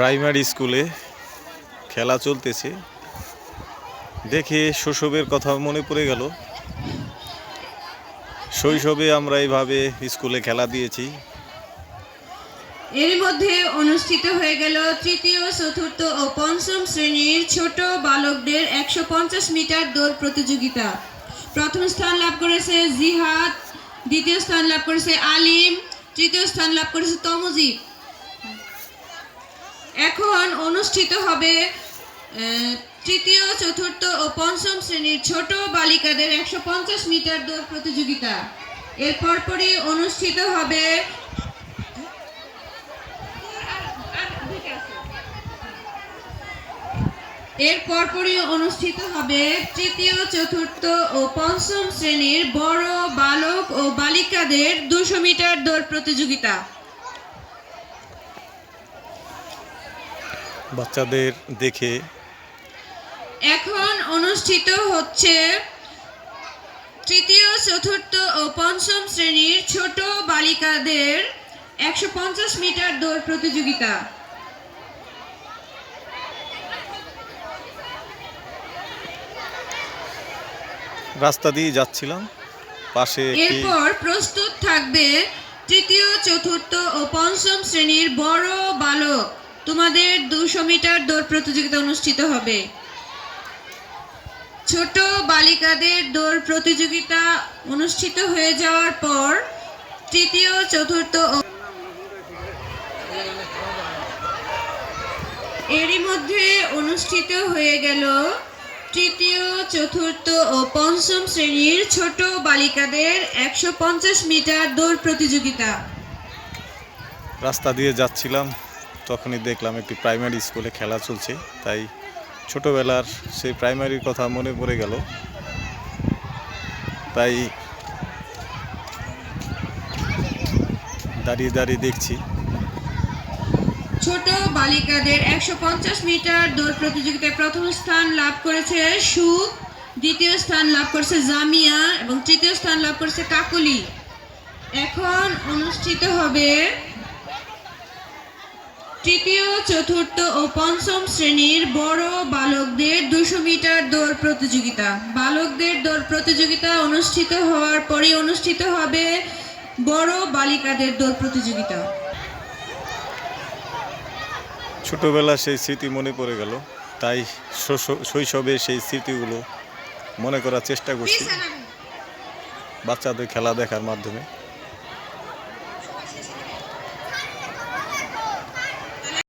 Primary স্কুলে খেলা চলতেছে। দেখে শৈশবের কথা মনে পড়ে গেল। শৈশবে আমরা এইভাবে স্কুলে খেলা দিয়েছি। এর মধ্যে অনুষ্ঠিত হয়ে গেল তৃতীয়, চতুর্থ ও পঞ্চম শ্রেণির ছোট বালকদের একশো পঞ্চাশ মিটার দৌড় প্রতিযোগিতা। প্রথম স্থান লাভ করেছে জিহাদ, দ্বিতীয় স্থান লাভ করেছে আলিম, তৃতীয় স্থান লাভ করেছে তমজিব এখন অনুষ্ঠিত হবে তৃতীয়, চতুর্থ ও পঞ্চম শ্রেণির ছোট বালিকাদের একশো পঞ্চাশ মিটার দৌড় প্রতিযোগিতা। এর পরপরই অনুষ্ঠিত হবে এর পরপরই অনুষ্ঠিত হবে তৃতীয়, চতুর্থ ও পঞ্চম শ্রেণির বড় বালক ও বালিকাদের দুশো মিটার দৌড় প্রতিযোগিতা। বাচ্চাদের দেখে। এখন অনুষ্ঠিত হচ্ছে তৃতীয় চতুর্থ ও পঞ্চম শ্রেণির ছোট বালিকাদের একশো পঞ্চাশ মিটার দৌড় প্রতিযোগিতা। রাস্তা দিয়ে যাচ্ছিলাম পাশে এরপর প্রস্তুত থাকবে তৃতীয় চতুর্থ ও পঞ্চম শ্রেণির বড় বালক। তোমাদের দুশো মিটার দৌড় প্রতিযোগিতা অনুষ্ঠিত হবে। ছোট বালিকাদের দৌড় প্রতিযোগিতা অনুষ্ঠিত হয়ে যাওয়ার পর তৃতীয়, চতুর্থ এরই মধ্যে অনুষ্ঠিত হয়ে গেল তৃতীয়, চতুর্থ ও পঞ্চম শ্রেণির ছোট বালিকাদের একশো পঞ্চাশ মিটার দৌড় প্রতিযোগিতা। রাস্তা দিয়ে যাচ্ছিলাম। তখনই দেখলাম একটি প্রাইমারি স্কুলে খেলা চলছে, তাই ছোটবেলার সেই প্রাইমারির কথা মনে পড়ে গেল। তাই দাঁড়িয়ে দাঁড়িয়ে দেখছি। ছোট বালিকাদের একশো পঞ্চাশ মিটার দৌড় প্রতিযোগিতায় প্রথম স্থান লাভ করেছে সুখ, দ্বিতীয় স্থান লাভ করেছে জামিয়া এবং তৃতীয় স্থান লাভ করেছে কাকলি। এখন অনুষ্ঠিত হবে তৃতীয় চতুর্থ ও পঞ্চম শ্রেণির বড় বালকদের দুশো মিটার দৌড় প্রতিযোগিতা। বালকদের দৌড় প্রতিযোগিতা অনুষ্ঠিত হওয়ার পরে অনুষ্ঠিত হবে বড় বালিকাদের দৌড় প্রতিযোগিতা। ছোটবেলা সেই স্মৃতি মনে পড়ে গেল তাই শৈশ- শৈশবে সেই স্মৃতিগুলো মনে করার চেষ্টা করছি। বাচ্চাদের খেলা দেখার মাধ্যমে।